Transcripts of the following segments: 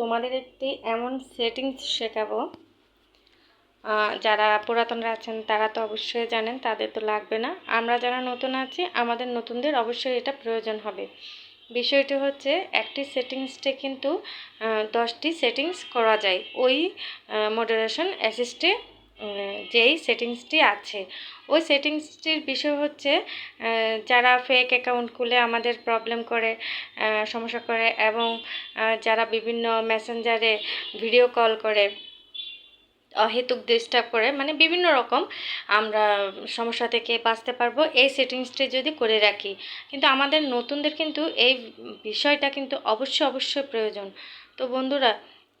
তোমাদের একটি এমন সেটিংস শেখাবো। যারা পুরাতনরা আছেন, তারা তো অবশ্যই জানেন, তাদের তো লাগবে না। আমরা যারা নতুন আছি, আমাদের নতুনদের অবশ্যই এটা প্রয়োজন হবে। বিষয়টি হচ্ছে, একটি সেটিংসটে কিন্তু দশটি সেটিংস করা যায়। ওই মডারেশন অ্যাসিস্টে যেই সেটিংসটি আছে। ওই সেটিংসটির বিষয় হচ্ছে যারা ফেক অ্যাকাউন্ট খুলে আমাদের প্রবলেম করে সমস্যা করে এবং যারা বিভিন্ন মেসেঞ্জারে ভিডিও কল করে, অহেতুক ডিস্টার্ব করে মানে বিভিন্ন রকম আমরা সমস্যা থেকে বাঁচতে পারব, এই সেটিংসটি যদি করে রাখি। কিন্তু আমাদের নতুনদের কিন্তু এই বিষয়টা কিন্তু অবশ্যই অবশ্যই প্রয়োজন। তো বন্ধুরা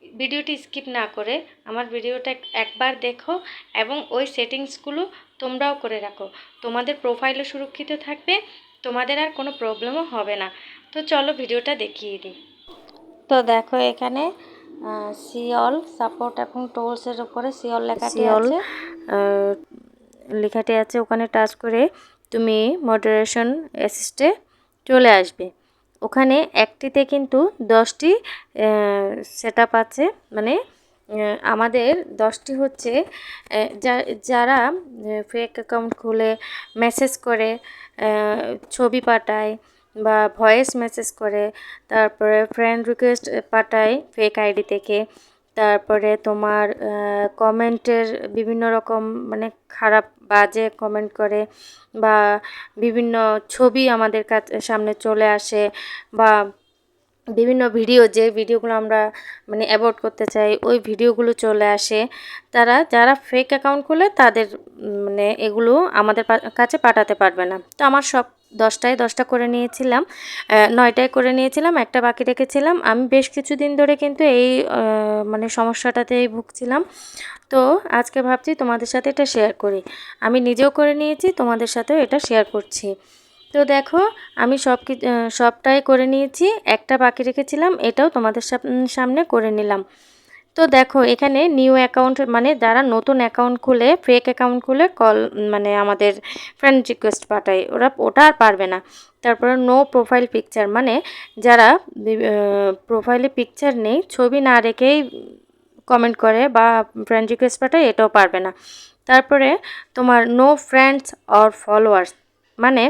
ভিডিওটি স্কিপ না করে আমার ভিডিওটা একবার দেখো এবং ওই সেটিংসগুলো তোমরাও করে রাখো। তোমাদের প্রোফাইলও সুরক্ষিত থাকবে তোমাদের আর কোনো প্রবলেমও হবে না। তো চলো ভিডিওটা দেখিয়ে দিই। তো দেখো এখানে সিওল সাপোর্ট এবং টোলসের উপরে সিওল লেখাটি সিওল, আছে। লেখাটি আছে ওখানে টাচ করে তুমি মডারেশন অ্যাসিস্টে চলে আসবে। ওখানে একটিতে কিন্তু দশটি সেট আছে। মানে আমাদের দশটি হচ্ছে যারা ফেক অ্যাকাউন্ট খুলে মেসেজ করে ছবি পাঠায় বা ভয়েস মেসেজ করে, তারপরে ফ্রেন্ড রিকোয়েস্ট পাঠায় ফেক আইডি থেকে। তারপরে তোমার কমেন্টের বিভিন্ন রকম মানে খারাপ বাজে কমেন্ট করে বা বিভিন্ন ছবি আমাদের কাছে সামনে চলে আসে বা বিভিন্ন ভিডিও, যে ভিডিওগুলো আমরা মানে অ্যাভয়েড করতে চাই, ওই ভিডিওগুলো চলে আসে। তারা, যারা ফেক অ্যাকাউন্ট খুলে তাদের মানে এগুলো আমাদের কাছে পাঠাতে পারবে না। তো আমার সব দশটায় দশটা করে নিয়েছিলাম নয়টায় করে নিয়েছিলাম, একটা বাকি রেখেছিলাম। আমি বেশ কিছুদিন ধরে কিন্তু এই মানে সমস্যাটাতেই ভুগছিলাম। তো আজকে ভাবছি তোমাদের সাথে এটা শেয়ার করি। আমি নিজেও করে নিয়েছি, তোমাদের সাথেও এটা শেয়ার করছি। তো দেখো, আমি সব সবটাই করে নিয়েছি, একটা বাকি রেখেছিলাম, এটাও তোমাদের সামনে করে নিলাম। তো দেখো, এখানে নিউ অ্যাকাউন্ট মানে যারা নতুন অ্যাকাউন্ট খুলে ফেক অ্যাকাউন্ট খুলে কল মানে আমাদের ফ্রেন্ড রিকোয়েস্ট পাঠায়, ওরা, ওটা আর পারবে না। তারপরে নো প্রোফাইল পিকচার মানে যারা প্রোফাইলে পিকচার নেই, ছবি না রেখেই কমেন্ট করে বা ফ্রেন্ড রিকোয়েস্ট পাঠায়, এটাও পারবে না। তারপরে তোমার নো ফ্রেন্ডস অর ফলোয়ার্স মানে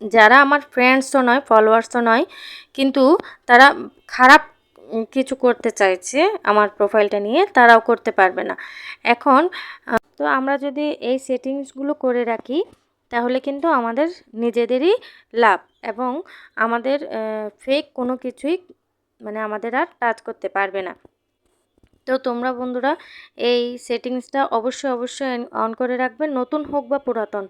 যারা আমার ফ্রেন্ডসও নয় ফলোয়ার্সও নয়, কিন্তু তারা খারাপ কিছু করতে চাইছে আমার প্রোফাইলটা নিয়ে, তারাও করতে পারবে না। এখন তো আমরা যদি এই সেটিংসগুলো করে রাখি, তাহলে কিন্তু আমাদের নিজেদেরই লাভ এবং আমাদের ফেক কোনো কিছুই মানে আমাদের আর টাচ করতে পারবে না। তো তোমরা বন্ধুরা, এই সেটিংসটা অবশ্যই অবশ্যই অন করে রাখবে, নতুন হোক বা পুরাতন।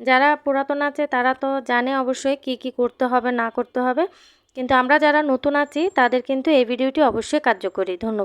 যারা পুরাতন আছে, তারা তো জানে অবশ্যই কি কি করতে হবে, না করতে হবে। কিন্তু আমরা যারা নতুন আছি তাদের কিন্তু এই ভিডিওটি অবশ্যই কার্যকরী। ধন্যবাদ।